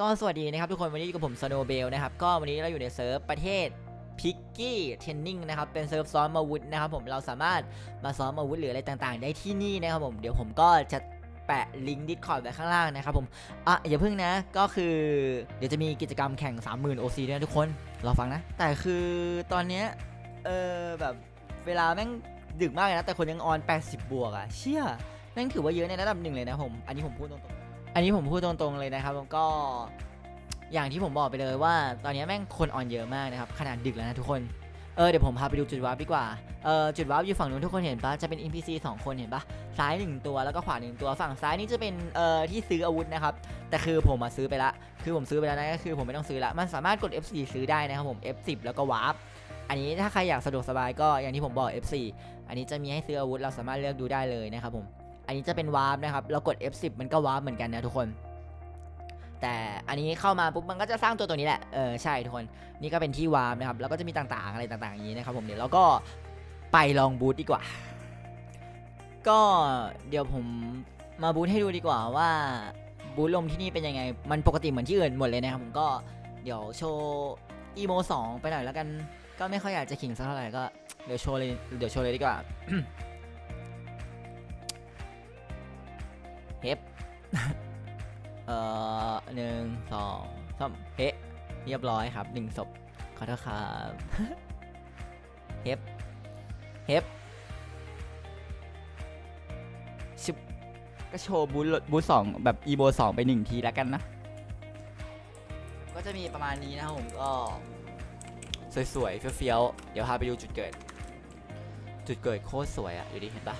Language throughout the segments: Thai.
ก็สวัสดีนะครับทุกคนวันนี้อยู่กับผมสโนเบลนะครับก็วันนี้เราอยู่ในเซิร์ฟประเทศพิกกี้เทนนิงนะครับเป็นเซิร์ฟซ้อมอาวุธนะครับผมเราสามารถมาซ้อมอาวุธหรืออะไรต่างๆ ได้ที่นี่นะครับผมเดี๋ยวผมก็จะแปะลิงก์ดิสคอร์ดไว้ข้างล่างนะครับผมอะอย่าเพิ่งนะก็คือเดี๋ยวจะมีกิจกรรมแข่ง 30,000 OC ด้วยนะทุกคนรอฟังนะ แต่คือตอนเนี้ยเออแบบเวลาแม่งดึกมากเลยนะแต่คนยังออน 80 บวกอะเชี่ยแม่งถือว่าเยอะในระดับหนึ่งเลยนะผมอันนี้ผมพูดตรงๆ อันนี้ผมพูดตรงๆเลยนะครับแล้วก็อย่างที่ผมบอกไปเลยว่า ตอนนี้แม่งคนออนเยอะมากนะครับขนาดดึกแล้วนะทุกคนเออเดี๋ยวผมพาไปดูจุดวาร์ปดีกว่า เออจุดวาร์ปอยู่ฝั่งนู้นทุกคนเห็นปะจะเป็น NPC 2 คนเห็นปะซ้าย 1 ตัวแล้วก็ขวา 1 ตัวฝั่งซ้ายนี่จะเป็นเอ่อที่ซื้ออาวุธนะครับ แต่คือผมมาซื้อไปละ คือผมซื้อไปแล้วนะก็คือผมไม่ต้องซื้อละ มันสามารถกด F4 ซื้อได้นะครับผม F10 แล้วก็วาร์ป อันนี้ถ้าใครอยากสะดวกสบายก็อย่างที่ผมบอก F4 อันนี้จะมีให้ซื้ออาวุธเราสามารถเลือกดูได้เลยนะครับผม อันนี้จะเป็นวาร์ปนะครับ เรากด F10 มันก็วาร์ปเหมือนกันนะทุกคน แต่อันนี้เข้ามาปุ๊บมันก็จะสร้างตัวตัวนี้แหละ เออใช่ทุกคน นี่ก็เป็นที่วาร์ปนะครับ แล้วก็จะมีต่างๆอะไรต่างๆอย่างนี้นะครับผม เดี๋ยวเราก็ไปลองบูทดีกว่า ก็เดี๋ยวผมมาบูทให้ดูดีกว่าว่าบูทลมที่นี่เป็นยังไง มันปกติเหมือนที่อื่นหมดเลยนะครับผมก็เดี๋ยวโชว์อีโมสไปหน่อยแล้วกัน ก็ไม่ค่อยอยากจะขิงสักเท่าไหร่ก็เดี๋ยวโชว์เลยเดี๋ยวโชว์เลยดีกว่า เฮฟเอ่อหนึ่งสองสามเฮเรียบร้อยครับหนึ่งศพขอโทษครับเฮฟเฮฟชิบก็โชว์บูทบูทสองแบบอีโบสองไปหนึ่งทีแล้วกันนะ ก็จะมีประมาณนี้นะครับผมก็สวยๆเฟี้ยวๆเดี๋ยวพาไปดูจุดเกิด จุดเกิดโคตรสวยอะอยู่ดิเห็นปะ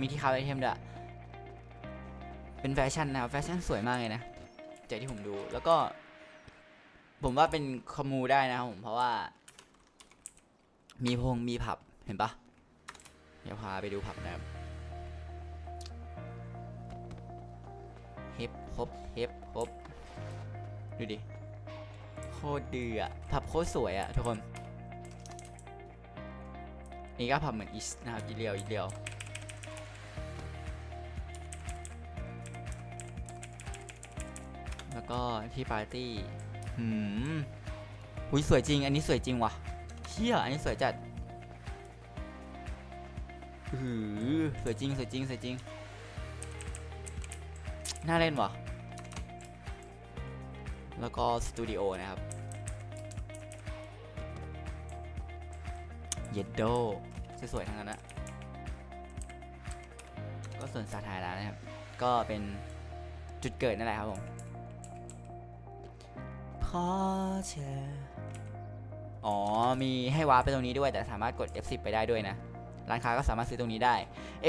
มีที่คาไอเทมด้วยเป็นแฟชั่นนะครับแฟชั่นสวยมากเลยนะจากที่ผมดูแล้วก็ ผมว่าเป็นคอมูได้นะครับผมเพราะว่า มีพงมีผับเห็นปะเดี๋ยวพาไปดูผับนะครับเฮปฮบเฮปฮบดูดิโคตรดีอะผับโคตรสวยอะทุกคน นี่ก็ผับเหมือนอิสนะครับอีเลียวอีเลียวแล้วก็ที่ปาร์ตี้หืมหุยสวยจริง อันนี้สวยจริงว่ะเชี่ยอันนี้สวยจัดหือสวยจริงสวยจริงสวยจริง น่าเล่นว่ะ แล้วก็สตูดิโอนะครับ เยดโดสวยๆทั้งนั้นนะก็ส่วนสาธารณะนะครับ ก็เป็นจุดเกิดนั่นแหละครับผมพอเธออ๋อ มีให้วาร์ปไปตรงนี้ด้วย แต่สามารถกด F10 ไปได้ด้วยนะ ร้านค้าก็สามารถซื้อตรงนี้ได้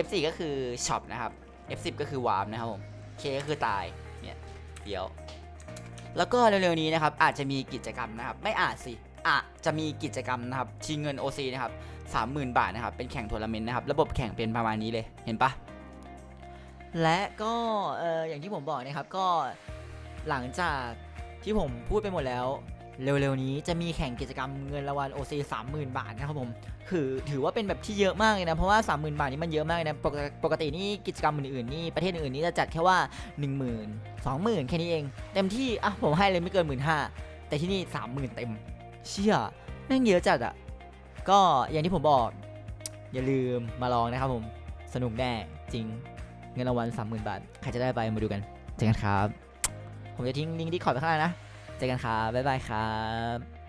F4 ก็คือช็อปนะครับ F10 ก็คือวาร์ปนะครับผม K ก็คือตาย เนี่ย เดี๋ยว แล้วก็เร็วๆนี้นะครับ อาจจะมีกิจกรรมนะครับ ไม่อาจสิ อาจจะมีกิจกรรมนะครับชิงเงิน OC นะครับ30,000 บาทนะครับเป็นแข่งทัวร์นาเมนต์นะครับระบบแข่งเป็นประมาณนี้เลยเห็นปะและก็เอออย่างที่ผมบอกนะครับก็หลังจากที่ผมพูดไปหมดแล้ว เร็วๆนี้จะมีแข่งกิจกรรมเงินรางวัล OC 30,000 บาทนะครับผมคือถือว่าเป็นแบบที่เยอะมากเลยนะ เพราะว่า 30,000 บาทนี่มันเยอะมากเลยนะปกติปกตินี่กิจกรรมอื่นๆนี่ประเทศอื่นๆนี่จะจัดแค่ว่า 10,000 20,000 แค่นี้เอง เต็มที่อะผมให้เลยไม่เกิน 15,000แต่ที่นี่ 30,000 เต็ม เชี่ยแม่งเยอะจัดอะก็อย่างที่ผมบอก อย่าลืมมาลองนะครับผม สนุกแน่จริง เงินรางวัล30,000บาท ใครจะได้ไปมาดูกัน เจอกันครับ ผมจะทิ้งลิงก์ที่ขอดไปข้างล่างนะ เจอกันครับบ๊ายบายครับ